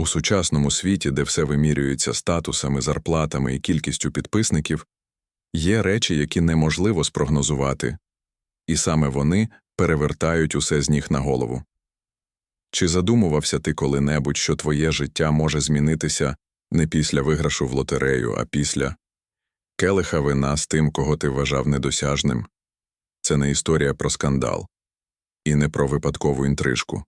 У сучасному світі, де все вимірюється статусами, зарплатами і кількістю підписників, є речі, які неможливо спрогнозувати, і саме вони перевертають усе з ніг на голову. Чи задумувався ти коли-небудь, що твоє життя може змінитися не після виграшу в лотерею, а після келиха вина з тим, кого ти вважав недосяжним? Це не історія про скандал і не про випадкову інтрижку.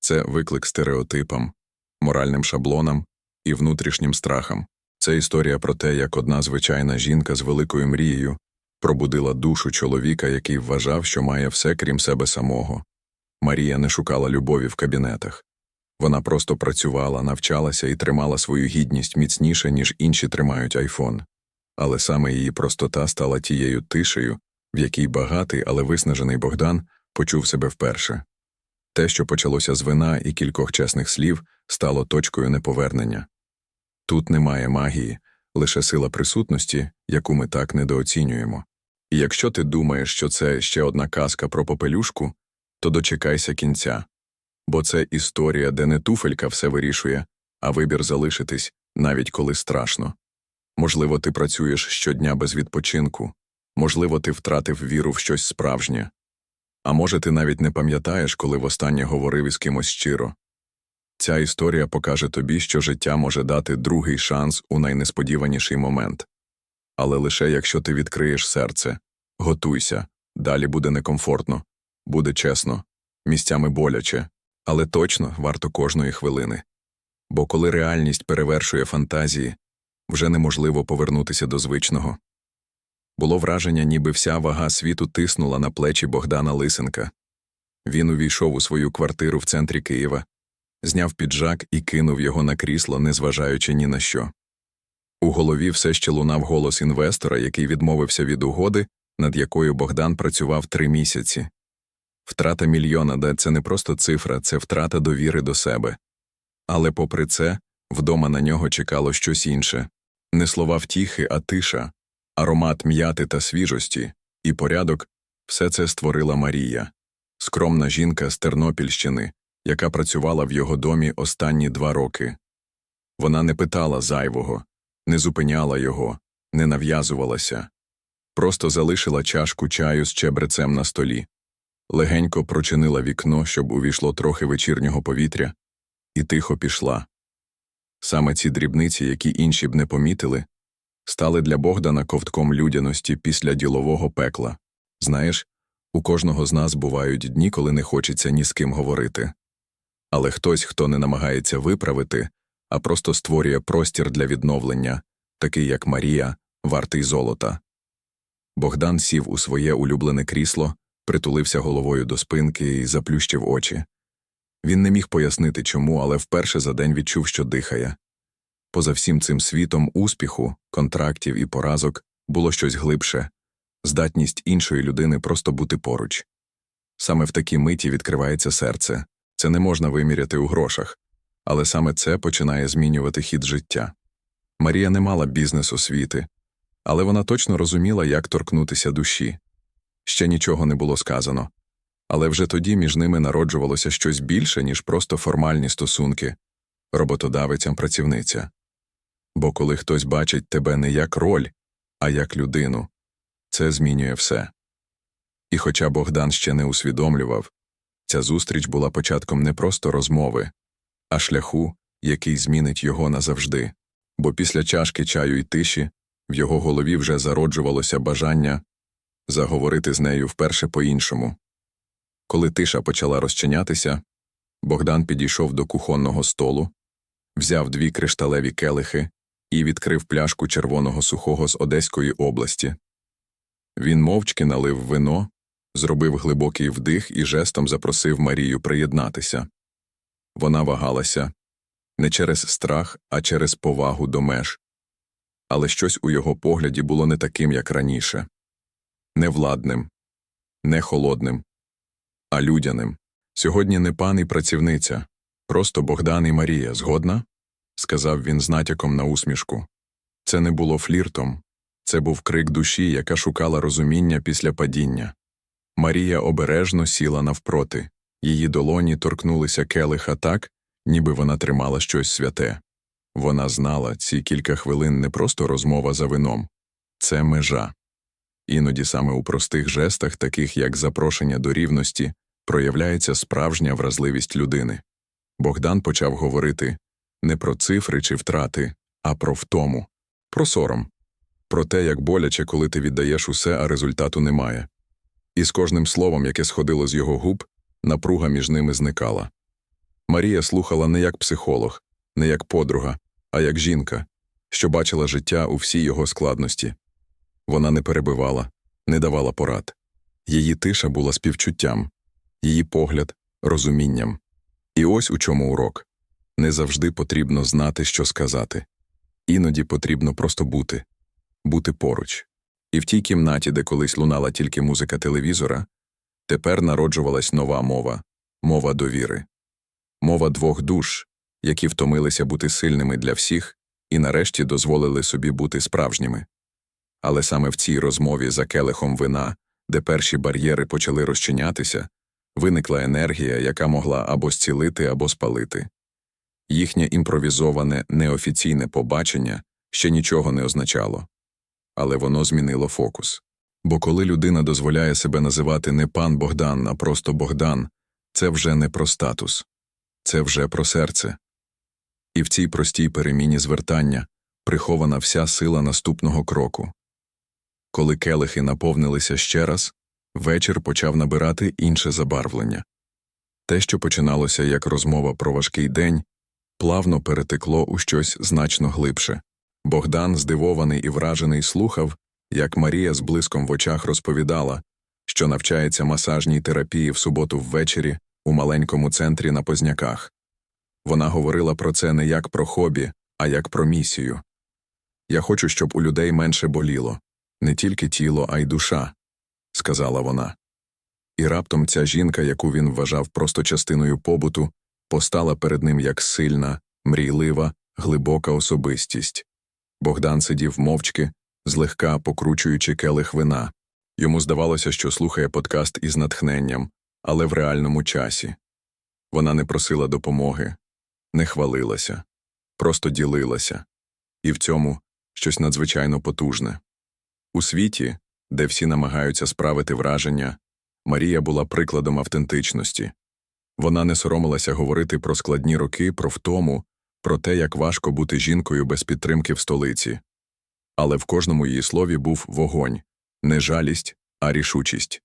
Це виклик стереотипам, моральним шаблонам і внутрішнім страхам. Це історія про те, як одна звичайна жінка з великою мрією пробудила душу чоловіка, який вважав, що має все крім себе самого. Марія не шукала любові в кабінетах. Вона просто працювала, навчалася і тримала свою гідність міцніше, ніж інші тримають айфон. Але саме її простота стала тією тишею, в якій багатий, але виснажений Богдан почув себе вперше. Те, що почалося з вина і кількох чесних слів, стало точкою неповернення. Тут немає магії, лише сила присутності, яку ми так недооцінюємо. І якщо ти думаєш, що це ще одна казка про попелюшку, то дочекайся кінця. Бо це історія, де не туфелька все вирішує, а вибір залишитись, навіть коли страшно. Можливо, ти працюєш щодня без відпочинку, можливо, ти втратив віру в щось справжнє. А може, ти навіть не пам'ятаєш, коли востаннє говорив із кимось щиро. Ця історія покаже тобі, що життя може дати другий шанс у найнесподіваніший момент. Але лише якщо ти відкриєш серце, готуйся, далі буде некомфортно, буде чесно, місцями боляче, але точно варто кожної хвилини. Бо коли реальність перевершує фантазії, вже неможливо повернутися до звичного. Було враження, ніби вся вага світу тиснула на плечі Богдана Лисенка. Він увійшов у свою квартиру в центрі Києва, зняв піджак і кинув його на крісло, незважаючи ні на що. У голові все ще лунав голос інвестора, який відмовився від угоди, над якою Богдан працював три місяці. Втрата мільйона, де це не просто цифра, це втрата довіри до себе. Але, попри це, вдома на нього чекало щось інше не слова втіхи, а тиша, аромат м'яти та свіжості, і порядок все це створила Марія, скромна жінка з Тернопільщини, яка працювала в його домі останні два роки. Вона не питала зайвого, не зупиняла його, не нав'язувалася, просто залишила чашку чаю з чебрецем на столі, легенько прочинила вікно, щоб увійшло трохи вечірнього повітря, і тихо пішла. Саме ці дрібниці, які інші б не помітили, стали для Богдана ковтком людяності після ділового пекла. Знаєш, у кожного з нас бувають дні, коли не хочеться ні з ким говорити. Але хтось, хто не намагається виправити, а просто створює простір для відновлення, такий як Марія, вартий золота. Богдан сів у своє улюблене крісло, притулився головою до спинки і заплющив очі. Він не міг пояснити чому, але вперше за день відчув, що дихає. Поза всім цим світом успіху, контрактів і поразок було щось глибше здатність іншої людини просто бути поруч. Саме в такій миті відкривається серце, це не можна виміряти у грошах, але саме це починає змінювати хід життя. Марія не мала бізнес освіти, але вона точно розуміла, як торкнутися душі. Ще нічого не було сказано. Але вже тоді між ними народжувалося щось більше, ніж просто формальні стосунки роботодавицям працівниця. Бо коли хтось бачить тебе не як роль, а як людину, це змінює все. І хоча Богдан ще не усвідомлював, ця зустріч була початком не просто розмови, а шляху, який змінить його назавжди, бо після чашки чаю і тиші в його голові вже зароджувалося бажання заговорити з нею вперше по-іншому. Коли тиша почала розчинятися, Богдан підійшов до кухонного столу, взяв дві кришталеві келихи і відкрив пляшку червоного сухого з Одеської області. Він мовчки налив вино, зробив глибокий вдих і жестом запросив Марію приєднатися. Вона вагалася не через страх, а через повагу до меж. Але щось у його погляді було не таким, як раніше не владним, не холодним, а людяним. Сьогодні не пан і працівниця, просто Богдан і Марія, згодна? Сказав він з натяком на усмішку. Це не було фліртом, це був крик душі, яка шукала розуміння після падіння. Марія обережно сіла навпроти, її долоні торкнулися келиха так, ніби вона тримала щось святе. Вона знала, ці кілька хвилин не просто розмова за вином, це межа. Іноді саме у простих жестах, таких як запрошення до рівності, проявляється справжня вразливість людини. Богдан почав говорити не про цифри чи втрати, а про втому, про сором, про те, як боляче, коли ти віддаєш усе, а результату немає. І з кожним словом, яке сходило з його губ, напруга між ними зникала. Марія слухала не як психолог, не як подруга, а як жінка, що бачила життя у всій його складності. Вона не перебивала, не давала порад. Її тиша була співчуттям, її погляд розумінням. І ось у чому урок не завжди потрібно знати, що сказати. Іноді потрібно просто бути, бути поруч. І в тій кімнаті, де колись лунала тільки музика телевізора, тепер народжувалась нова мова мова довіри, мова двох душ, які втомилися бути сильними для всіх і нарешті дозволили собі бути справжніми. Але саме в цій розмові за келихом вина, де перші бар'єри почали розчинятися, виникла енергія, яка могла або зцілити, або спалити. Їхнє імпровізоване, неофіційне побачення ще нічого не означало. Але воно змінило фокус. Бо коли людина дозволяє себе називати не пан Богдан, а просто Богдан, це вже не про статус, це вже про серце. І в цій простій переміні звертання прихована вся сила наступного кроку. Коли келихи наповнилися ще раз, вечір почав набирати інше забарвлення. Те, що починалося як розмова про важкий день, плавно перетекло у щось значно глибше. Богдан, здивований і вражений, слухав, як Марія з блиском в очах розповідала, що навчається масажній терапії в суботу ввечері у маленькому центрі на Позняках. Вона говорила про це не як про хобі, а як про місію. Я хочу, щоб у людей менше боліло не тільки тіло, а й душа, сказала вона. І раптом ця жінка, яку він вважав просто частиною побуту, постала перед ним як сильна, мрійлива, глибока особистість. Богдан сидів мовчки, злегка покручуючи келих вина. Йому здавалося, що слухає подкаст із натхненням, але в реальному часі. Вона не просила допомоги, не хвалилася, просто ділилася, і в цьому щось надзвичайно потужне. У світі, де всі намагаються справити враження, Марія була прикладом автентичності. Вона не соромилася говорити про складні роки, про втому, про те, як важко бути жінкою без підтримки в столиці. Але в кожному її слові був вогонь не жалість, а рішучість.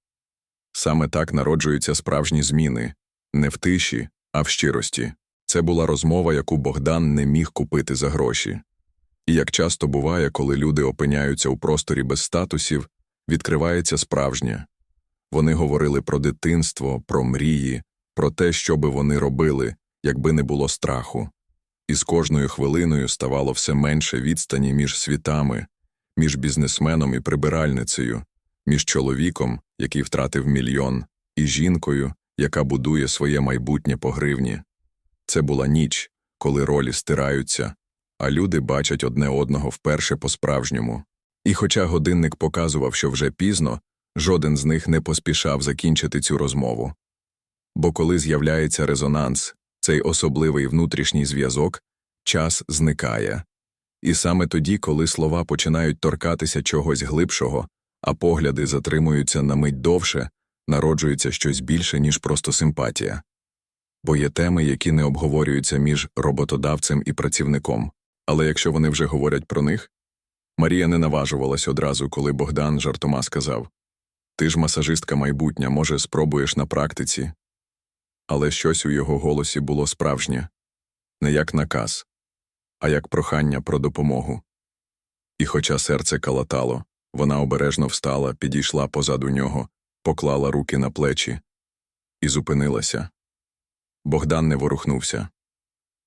Саме так народжуються справжні зміни не в тиші, а в щирості. Це була розмова, яку Богдан не міг купити за гроші. І як часто буває, коли люди опиняються у просторі без статусів, відкривається справжнє. Вони говорили про дитинство, про мрії, про те, що би вони робили, якби не було страху. І з кожною хвилиною ставало все менше відстані між світами, між бізнесменом і прибиральницею, між чоловіком, який втратив мільйон, і жінкою, яка будує своє майбутнє по гривні. Це була ніч, коли ролі стираються, а люди бачать одне одного вперше по-справжньому. І хоча годинник показував, що вже пізно, жоден з них не поспішав закінчити цю розмову. Бо коли з'являється резонанс, цей особливий внутрішній зв'язок, час зникає. І саме тоді, коли слова починають торкатися чогось глибшого, а погляди затримуються на мить довше, народжується щось більше, ніж просто симпатія. Бо є теми, які не обговорюються між роботодавцем і працівником. Але якщо вони вже говорять про них, Марія не наважувалась одразу, коли Богдан жартома сказав Ти ж масажистка майбутня, може, спробуєш на практиці. Але щось у його голосі було справжнє не як наказ, а як прохання про допомогу. І хоча серце калатало, вона обережно встала, підійшла позаду нього, поклала руки на плечі і зупинилася. Богдан не ворухнувся,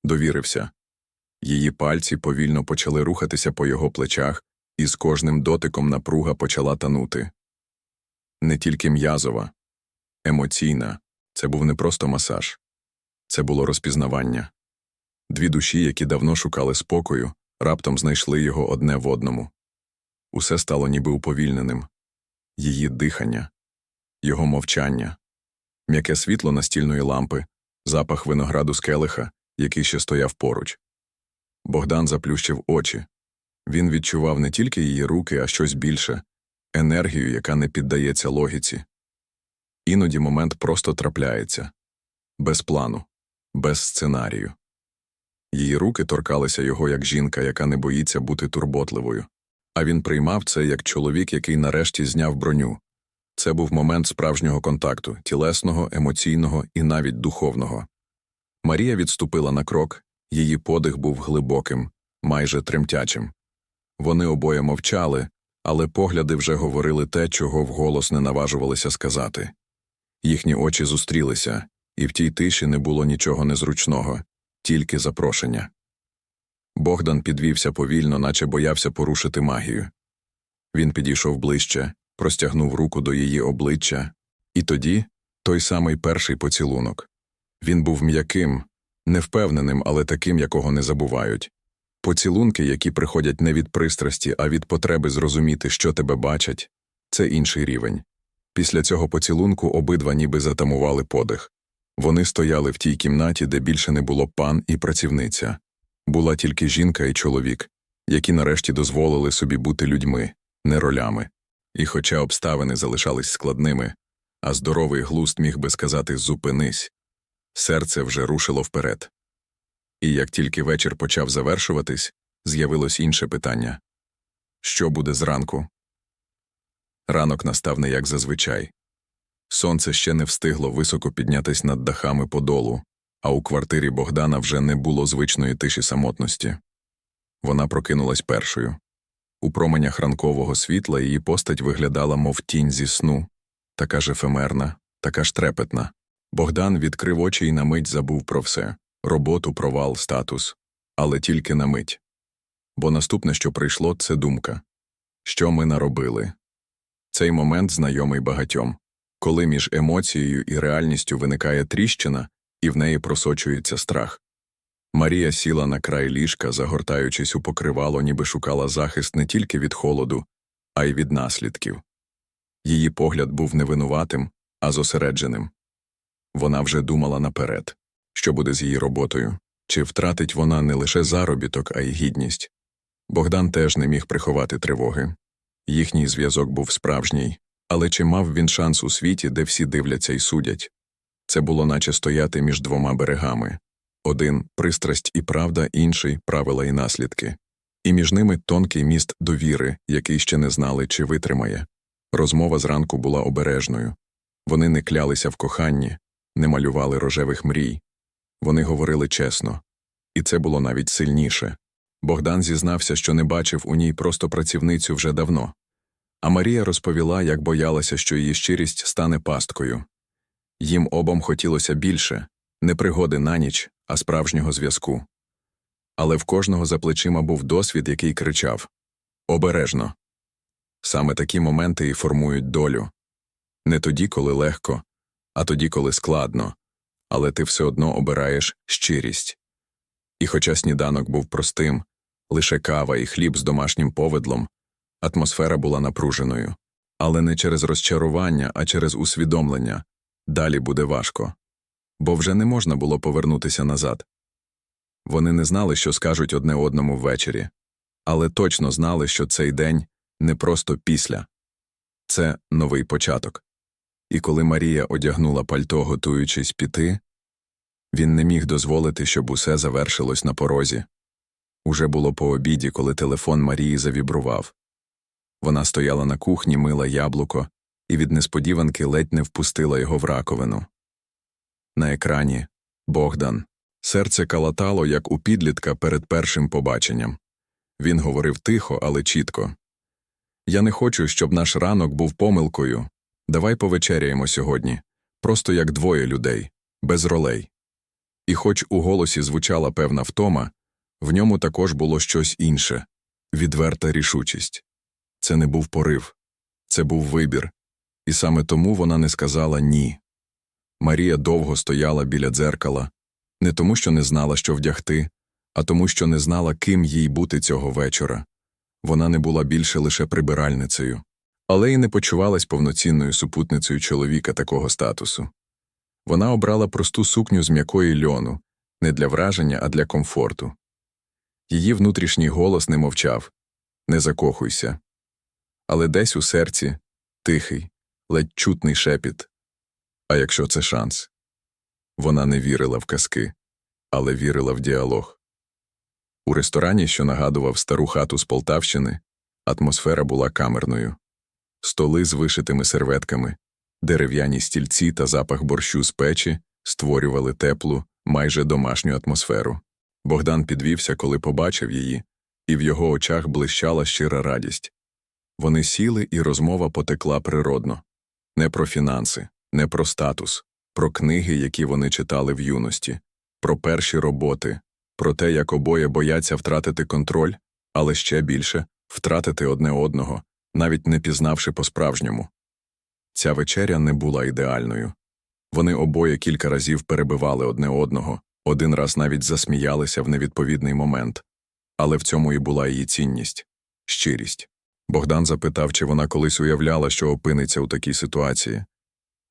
довірився. Її пальці повільно почали рухатися по його плечах, і з кожним дотиком напруга почала танути. Не тільки м'язова, емоційна, це був не просто масаж, це було розпізнавання. Дві душі, які давно шукали спокою, раптом знайшли його одне в одному. Усе стало ніби уповільненим її дихання, його мовчання, м'яке світло настільної лампи, запах винограду з келиха який ще стояв поруч. Богдан заплющив очі. Він відчував не тільки її руки, а щось більше енергію, яка не піддається логіці. Іноді момент просто трапляється без плану, без сценарію. Її руки торкалися його як жінка, яка не боїться бути турботливою. А він приймав це як чоловік, який нарешті зняв броню. Це був момент справжнього контакту тілесного, емоційного і навіть духовного. Марія відступила на крок, її подих був глибоким, майже тремтячим. Вони обоє мовчали, але погляди вже говорили те, чого вголос не наважувалися сказати. Їхні очі зустрілися, і в тій тиші не було нічого незручного, тільки запрошення. Богдан підвівся повільно, наче боявся порушити магію. Він підійшов ближче, простягнув руку до її обличчя, і тоді той самий перший поцілунок. Він був м'яким, невпевненим, але таким, якого не забувають. Поцілунки, які приходять не від пристрасті, а від потреби зрозуміти, що тебе бачать, це інший рівень. Після цього поцілунку обидва ніби затамували подих. Вони стояли в тій кімнаті, де більше не було пан і працівниця. Була тільки жінка і чоловік, які нарешті дозволили собі бути людьми, не ролями. І хоча обставини залишались складними, а здоровий глуст міг би сказати зупинись, серце вже рушило вперед. І як тільки вечір почав завершуватись, з'явилось інше питання що буде зранку? Ранок настав не як зазвичай. Сонце ще не встигло високо піднятись над дахами подолу, а у квартирі Богдана вже не було звичної тиші самотності. Вона прокинулась першою. У променях ранкового світла її постать виглядала, мов тінь зі сну, така ж ефемерна, така ж трепетна. Богдан відкрив очі і на мить забув про все роботу, провал, статус, але тільки на мить. Бо наступне, що прийшло, це думка що ми наробили. Цей момент знайомий багатьом, коли між емоцією і реальністю виникає тріщина, і в неї просочується страх. Марія сіла на край ліжка, загортаючись у покривало, ніби шукала захист не тільки від холоду, а й від наслідків. Її погляд був не винуватим, а зосередженим. Вона вже думала наперед, що буде з її роботою, чи втратить вона не лише заробіток, а й гідність. Богдан теж не міг приховати тривоги. Їхній зв'язок був справжній, але чи мав він шанс у світі, де всі дивляться і судять? Це було наче стояти між двома берегами один пристрасть і правда, інший правила і наслідки, і між ними тонкий міст довіри, який ще не знали, чи витримає. Розмова зранку була обережною. Вони не клялися в коханні, не малювали рожевих мрій. Вони говорили чесно, і це було навіть сильніше. Богдан зізнався, що не бачив у ній просто працівницю вже давно. А Марія розповіла, як боялася, що її щирість стане пасткою. Їм обом хотілося більше не пригоди на ніч, а справжнього зв'язку. Але в кожного за плечима був досвід, який кричав Обережно. Саме такі моменти і формують долю не тоді, коли легко, а тоді, коли складно, але ти все одно обираєш щирість. І хоча сніданок був простим, лише кава і хліб з домашнім повидлом, атмосфера була напруженою, але не через розчарування, а через усвідомлення далі буде важко бо вже не можна було повернутися назад. Вони не знали, що скажуть одне одному ввечері, але точно знали, що цей день не просто після це новий початок. І коли Марія одягнула пальто, готуючись піти, він не міг дозволити, щоб усе завершилось на порозі. Уже було по обіді, коли телефон Марії завібрував. Вона стояла на кухні, мила яблуко, і від несподіванки ледь не впустила його в раковину. На екрані Богдан. Серце калатало, як у підлітка перед першим побаченням. Він говорив тихо, але чітко. Я не хочу, щоб наш ранок був помилкою. Давай повечеряємо сьогодні, просто як двоє людей, без ролей. І хоч у голосі звучала певна втома, в ньому також було щось інше відверта рішучість. Це не був порив, це був вибір, і саме тому вона не сказала ні. Марія довго стояла біля дзеркала, не тому, що не знала, що вдягти, а тому, що не знала, ким їй бути цього вечора. Вона не була більше лише прибиральницею, але й не почувалась повноцінною супутницею чоловіка такого статусу. Вона обрала просту сукню з м'якої льону, не для враження, а для комфорту. Її внутрішній голос не мовчав не закохуйся. Але десь у серці тихий, ледь чутний шепіт. А якщо це шанс? Вона не вірила в казки, але вірила в діалог. У ресторані, що нагадував стару хату з Полтавщини, атмосфера була камерною. Столи з вишитими серветками, дерев'яні стільці та запах борщу з печі створювали теплу, майже домашню атмосферу. Богдан підвівся, коли побачив її, і в його очах блищала щира радість. Вони сіли, і розмова потекла природно не про фінанси, не про статус, про книги, які вони читали в юності, про перші роботи, про те, як обоє бояться втратити контроль, але ще більше втратити одне одного, навіть не пізнавши по-справжньому. Ця вечеря не була ідеальною. Вони обоє кілька разів перебивали одне одного, один раз навіть засміялися в невідповідний момент. Але в цьому і була її цінність щирість. Богдан запитав, чи вона колись уявляла, що опиниться у такій ситуації.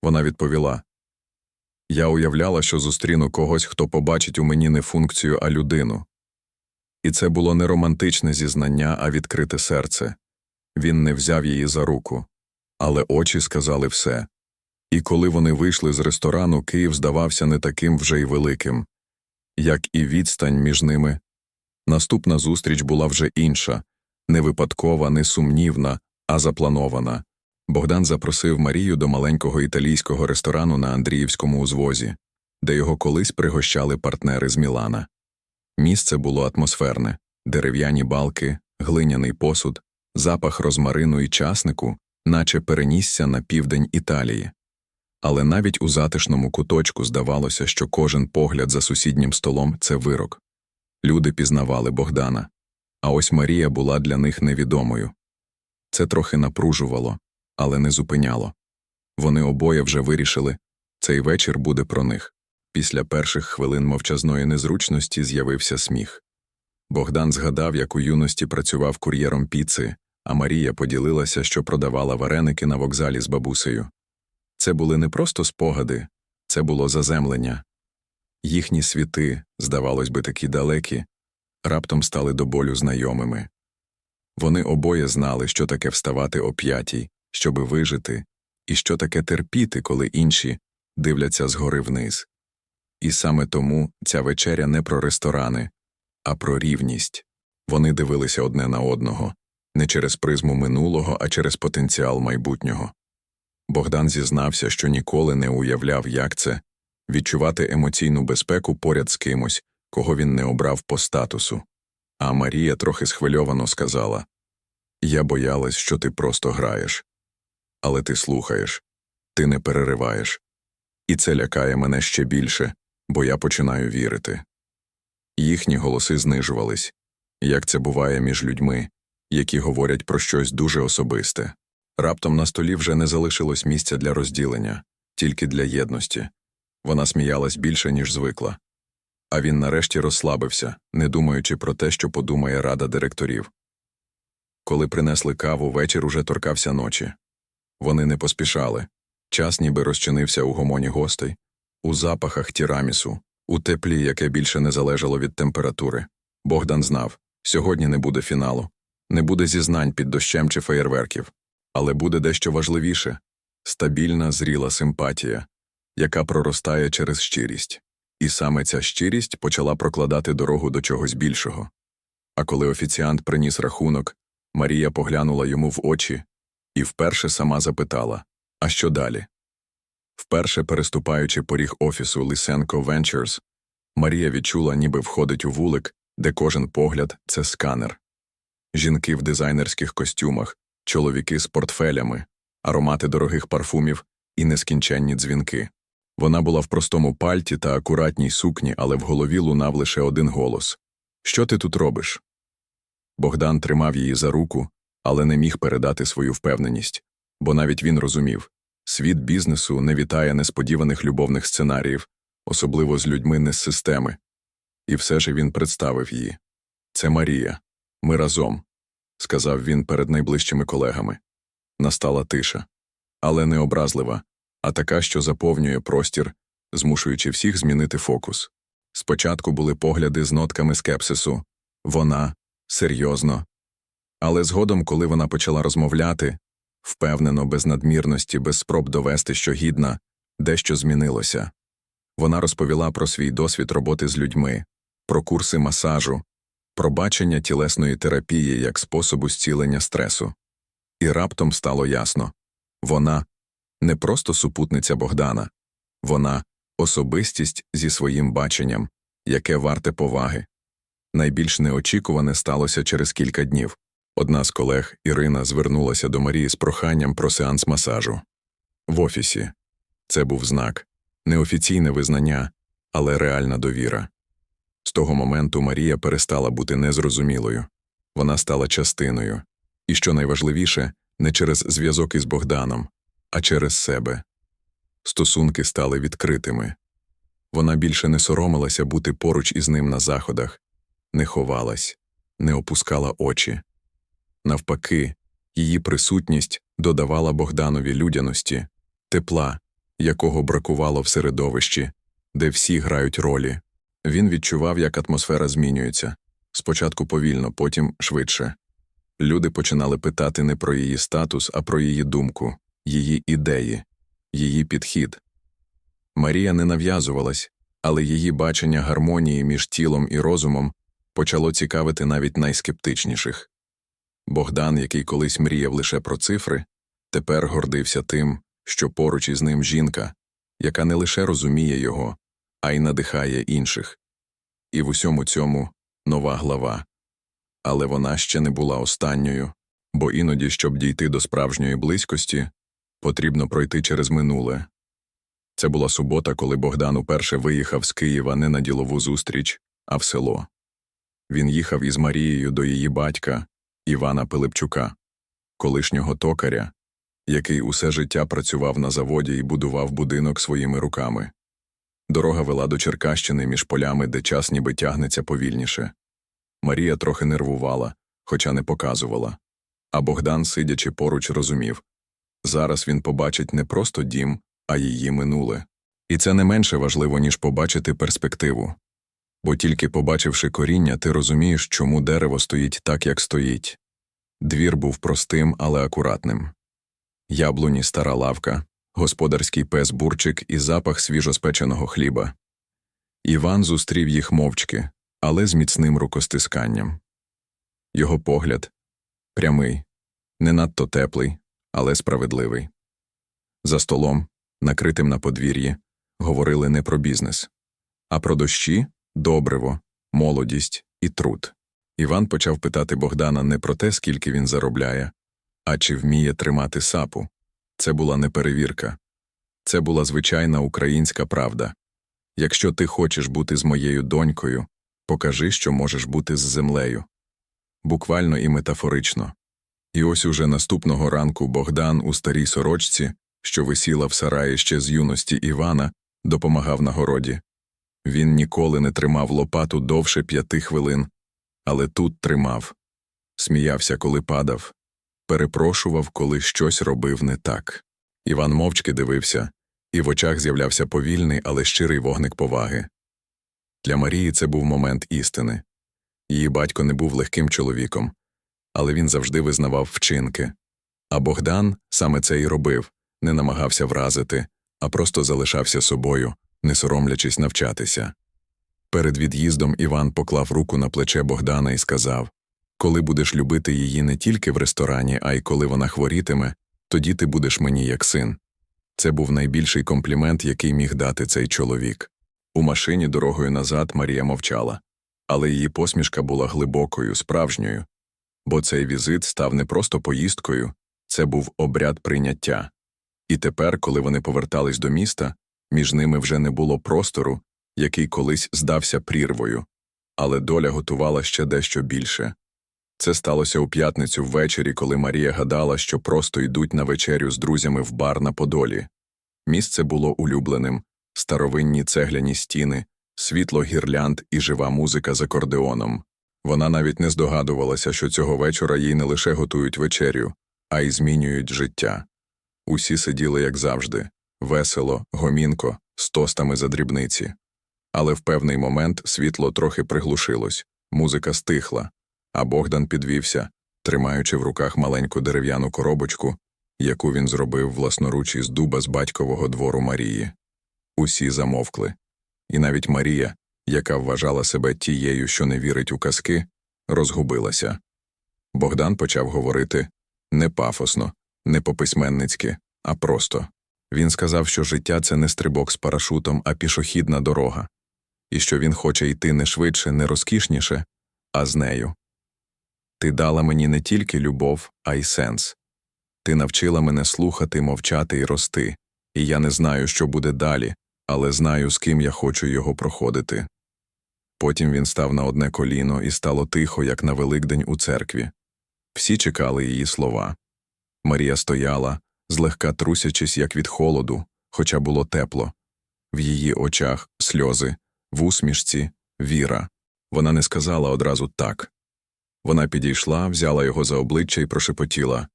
Вона відповіла Я уявляла, що зустріну когось, хто побачить у мені не функцію, а людину. І це було не романтичне зізнання, а відкрите серце. Він не взяв її за руку, але очі сказали все. І коли вони вийшли з ресторану, Київ здавався не таким вже й великим, як і відстань між ними. Наступна зустріч була вже інша не випадкова, не сумнівна, а запланована. Богдан запросив Марію до маленького італійського ресторану на Андріївському узвозі, де його колись пригощали партнери з Мілана. Місце було атмосферне дерев'яні балки, глиняний посуд, запах розмарину і часнику, наче перенісся на південь Італії. Але навіть у затишному куточку здавалося, що кожен погляд за сусіднім столом це вирок. Люди пізнавали Богдана, а ось Марія була для них невідомою. Це трохи напружувало, але не зупиняло. Вони обоє вже вирішили цей вечір буде про них. Після перших хвилин мовчазної незручності з'явився сміх. Богдан згадав, як у юності працював кур'єром піци, а Марія поділилася, що продавала вареники на вокзалі з бабусею. Це були не просто спогади, це було заземлення. Їхні світи, здавалось би, такі далекі, раптом стали до болю знайомими. Вони обоє знали, що таке вставати о п'ятій, щоби вижити, і що таке терпіти, коли інші дивляться згори вниз. І саме тому ця вечеря не про ресторани, а про рівність. Вони дивилися одне на одного не через призму минулого, а через потенціал майбутнього. Богдан зізнався, що ніколи не уявляв, як це відчувати емоційну безпеку поряд з кимось, кого він не обрав по статусу. А Марія трохи схвильовано сказала Я боялась, що ти просто граєш. Але ти слухаєш, ти не перериваєш. І це лякає мене ще більше, бо я починаю вірити. Їхні голоси знижувались, як це буває між людьми, які говорять про щось дуже особисте. Раптом на столі вже не залишилось місця для розділення, тільки для єдності. Вона сміялась більше, ніж звикла. А він нарешті розслабився, не думаючи про те, що подумає рада директорів. Коли принесли каву, вечір уже торкався ночі. Вони не поспішали. Час ніби розчинився у гомоні гостей, у запахах тірамісу, у теплі, яке більше не залежало від температури. Богдан знав сьогодні не буде фіналу, не буде зізнань під дощем чи феєрверків, але буде дещо важливіше стабільна, зріла симпатія, яка проростає через щирість. І саме ця щирість почала прокладати дорогу до чогось більшого. А коли офіціант приніс рахунок, Марія поглянула йому в очі і вперше сама запитала А що далі? Вперше переступаючи поріг офісу Лисенко Ventures, Марія відчула, ніби входить у вулик, де кожен погляд це сканер. Жінки в дизайнерських костюмах, чоловіки з портфелями, аромати дорогих парфумів і нескінченні дзвінки. Вона була в простому пальті та акуратній сукні, але в голові лунав лише один голос Що ти тут робиш? Богдан тримав її за руку, але не міг передати свою впевненість, бо навіть він розумів світ бізнесу не вітає несподіваних любовних сценаріїв, особливо з людьми не з системи. І все ж він представив її. Це Марія. Ми разом, сказав він перед найближчими колегами. Настала тиша, але не образлива, а така, що заповнює простір, змушуючи всіх змінити фокус. Спочатку були погляди з нотками скепсису. Вона серйозно. Але згодом, коли вона почала розмовляти, впевнено, без надмірності, без спроб довести, що гідна, дещо змінилося. Вона розповіла про свій досвід роботи з людьми, про курси масажу, про бачення тілесної терапії як способу зцілення стресу. І раптом стало ясно вона не просто супутниця Богдана, вона особистість зі своїм баченням, яке варте поваги. Найбільш неочікуване сталося через кілька днів. Одна з колег, Ірина, звернулася до Марії з проханням про сеанс масажу. В офісі. Це був знак неофіційне визнання, але реальна довіра. З того моменту Марія перестала бути незрозумілою. Вона стала частиною. І, що найважливіше, не через зв'язок із Богданом, а через себе. Стосунки стали відкритими. Вона більше не соромилася бути поруч із ним на заходах, не ховалась, не опускала очі. Навпаки, її присутність додавала Богданові людяності, тепла, якого бракувало в середовищі, де всі грають ролі. Він відчував, як атмосфера змінюється спочатку повільно, потім швидше. Люди починали питати не про її статус, а про її думку, її ідеї, її підхід. Марія не нав'язувалась, але її бачення гармонії між тілом і розумом почало цікавити навіть найскептичніших. Богдан, який колись мріяв лише про цифри, тепер гордився тим, що поруч із ним жінка, яка не лише розуміє його, а й надихає інших. І в усьому цьому нова глава. Але вона ще не була останньою, бо іноді, щоб дійти до справжньої близькості, потрібно пройти через минуле. Це була субота, коли Богдан уперше виїхав з Києва не на ділову зустріч, а в село. Він їхав із Марією до її батька, Івана Пилипчука, колишнього токаря, який усе життя працював на заводі і будував будинок своїми руками. Дорога вела до Черкащини між полями, де час ніби тягнеться повільніше. Марія трохи нервувала, хоча не показувала. А Богдан, сидячи поруч, розумів зараз він побачить не просто дім, а її минуле. І це не менше важливо, ніж побачити перспективу. Бо тільки побачивши коріння, ти розумієш, чому дерево стоїть так, як стоїть. Двір був простим, але акуратним. Яблуні стара лавка, господарський пес бурчик і запах свіжоспеченого хліба. Іван зустрів їх мовчки, але з міцним рукостисканням. Його погляд прямий, не надто теплий, але справедливий. За столом, накритим на подвір'ї, говорили не про бізнес, а про дощі, добриво, молодість і труд. Іван почав питати Богдана не про те, скільки він заробляє, а чи вміє тримати сапу. Це була не перевірка. Це була звичайна українська правда. Якщо ти хочеш бути з моєю донькою, покажи, що можеш бути з землею. Буквально і метафорично. І ось уже наступного ранку Богдан у старій сорочці, що висіла в сараї ще з юності Івана, допомагав на городі. Він ніколи не тримав лопату довше п'яти хвилин, але тут тримав. Сміявся, коли падав, перепрошував, коли щось робив не так. Іван мовчки дивився, і в очах з'являвся повільний, але щирий вогник поваги. Для Марії це був момент істини. Її батько не був легким чоловіком, але він завжди визнавав вчинки. А Богдан саме це і робив, не намагався вразити, а просто залишався собою, не соромлячись навчатися. Перед від'їздом Іван поклав руку на плече Богдана і сказав Коли будеш любити її не тільки в ресторані, а й коли вона хворітиме, тоді ти будеш мені як син. Це був найбільший комплімент, який міг дати цей чоловік. У машині дорогою назад Марія мовчала, але її посмішка була глибокою, справжньою, бо цей візит став не просто поїздкою, це був обряд прийняття. І тепер, коли вони повертались до міста, між ними вже не було простору, який колись здався прірвою, але доля готувала ще дещо більше. Це сталося у п'ятницю ввечері, коли Марія гадала, що просто йдуть на вечерю з друзями в бар на Подолі. Місце було улюбленим старовинні цегляні стіни, світло гірлянд і жива музика з акордеоном. Вона навіть не здогадувалася, що цього вечора їй не лише готують вечерю, а й змінюють життя. Усі сиділи, як завжди, весело, гомінко, з тостами за дрібниці. Але в певний момент світло трохи приглушилось, музика стихла, а Богдан підвівся, тримаючи в руках маленьку дерев'яну коробочку, яку він зробив власноруч із дуба з батькового двору Марії. Усі замовкли. І навіть Марія, яка вважала себе тією, що не вірить у казки, розгубилася. Богдан почав говорити не пафосно, не по-письменницьки, а просто. Він сказав, що життя це не стрибок з парашутом, а пішохідна дорога, і що він хоче йти не швидше, не розкішніше, а з нею. Ти дала мені не тільки любов, а й сенс. Ти навчила мене слухати, мовчати і рости, і я не знаю, що буде далі, але знаю, з ким я хочу його проходити. Потім він став на одне коліно і стало тихо, як на Великдень у церкві. Всі чекали її слова. Марія стояла, злегка трусячись, як від холоду, хоча було тепло. В її очах сльози, в усмішці віра. Вона не сказала одразу так. Вона підійшла, взяла його за обличчя і прошепотіла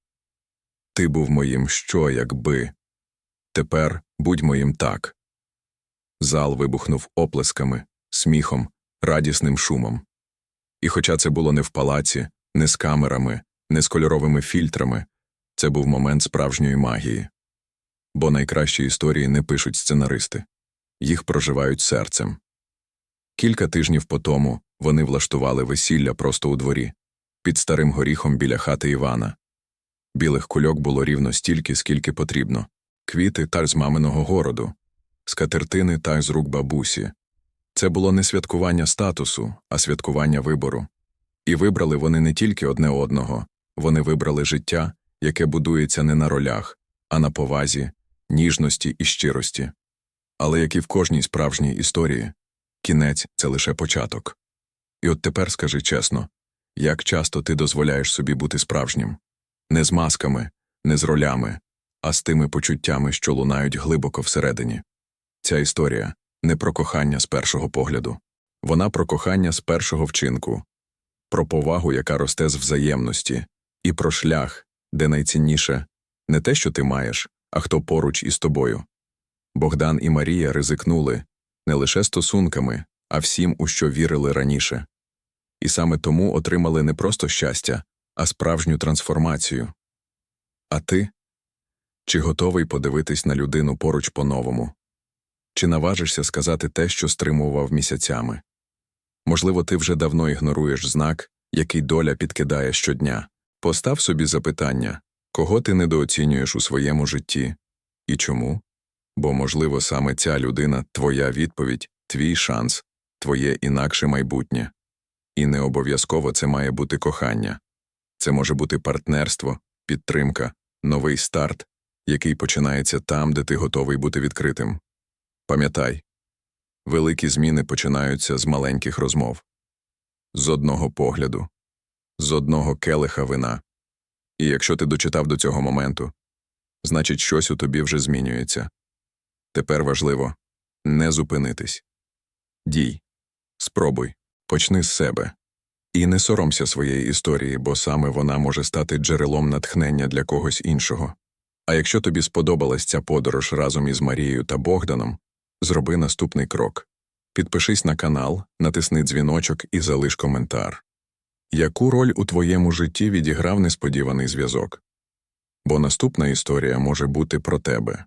Ти був моїм що, якби. Тепер будь моїм так. Зал вибухнув оплесками, сміхом, радісним шумом. І хоча це було не в палаці, не з камерами, не з кольоровими фільтрами, це був момент справжньої магії. Бо найкращі історії не пишуть сценаристи їх проживають серцем. Кілька тижнів по тому вони влаштували весілля просто у дворі, під старим горіхом біля хати Івана. Білих кульок було рівно стільки, скільки потрібно квіти та з маминого городу, скатертини та з рук бабусі. Це було не святкування статусу, а святкування вибору. І вибрали вони не тільки одне одного, вони вибрали життя, яке будується не на ролях, а на повазі, ніжності і щирості. Але як і в кожній справжній історії, кінець це лише початок. І от тепер скажи чесно, як часто ти дозволяєш собі бути справжнім? Не з масками, не з ролями, а з тими почуттями, що лунають глибоко всередині. Ця історія не про кохання з першого погляду, вона про кохання з першого вчинку, про повагу, яка росте з взаємності, і про шлях, де найцінніше не те, що ти маєш, а хто поруч із тобою. Богдан і Марія ризикнули не лише стосунками, а всім, у що вірили раніше. І саме тому отримали не просто щастя, а справжню трансформацію. А ти? Чи готовий подивитись на людину поруч по-новому? Чи наважишся сказати те, що стримував місяцями? Можливо, ти вже давно ігноруєш знак, який доля підкидає щодня. Постав собі запитання, кого ти недооцінюєш у своєму житті і чому? Бо, можливо, саме ця людина твоя відповідь, твій шанс, твоє інакше майбутнє. І не обов'язково це має бути кохання. Це може бути партнерство, підтримка, новий старт, який починається там, де ти готовий бути відкритим. Пам'ятай, великі зміни починаються з маленьких розмов, з одного погляду, з одного келиха вина. І якщо ти дочитав до цього моменту, значить, щось у тобі вже змінюється. Тепер важливо не зупинитись. Дій, спробуй, почни з себе. І не соромся своєї історії, бо саме вона може стати джерелом натхнення для когось іншого. А якщо тобі сподобалась ця подорож разом із Марією та Богданом, зроби наступний крок. Підпишись на канал, натисни дзвіночок і залиш коментар. Яку роль у твоєму житті відіграв несподіваний зв'язок? Бо наступна історія може бути про тебе.